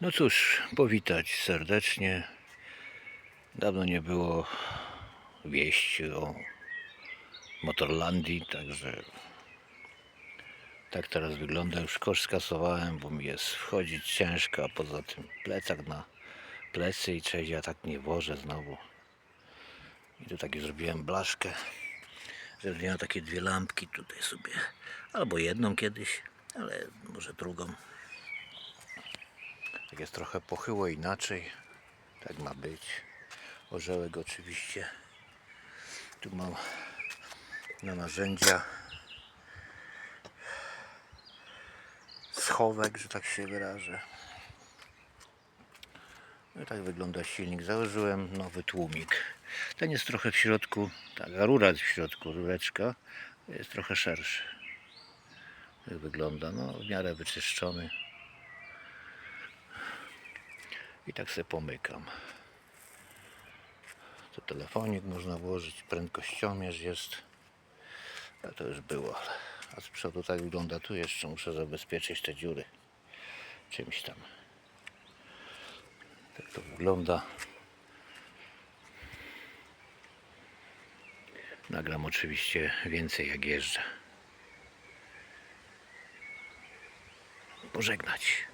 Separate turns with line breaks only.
No cóż, powitać serdecznie. Dawno nie było wieści o Motorlandii, także tak teraz wygląda. Już kosz skasowałem, bo mi jest wchodzić ciężko, a poza tym plecak na plecy i cześć, ja tak nie włożę znowu. I tu takie zrobiłem blaszkę, żeby miał takie dwie lampki tutaj sobie, albo jedną kiedyś, ale może drugą. Tak jest trochę pochyło inaczej. Tak ma być. Orzełek oczywiście. Tu mam na narzędzia schowek, że tak się wyrażę. No i tak wygląda silnik. Założyłem nowy tłumik. Ten jest trochę w środku, taka rura jest w środku, rureczka jest trochę szerszy. Tak wygląda, no w miarę wyczyszczony. I tak sobie pomykam. Tu telefonik można włożyć, prędkościomierz jest. A to już było, a z przodu tak wygląda. Tu jeszcze muszę zabezpieczyć te dziury czymś tam. Tak to wygląda. Nagram oczywiście więcej jak jeżdżę. Pożegnać.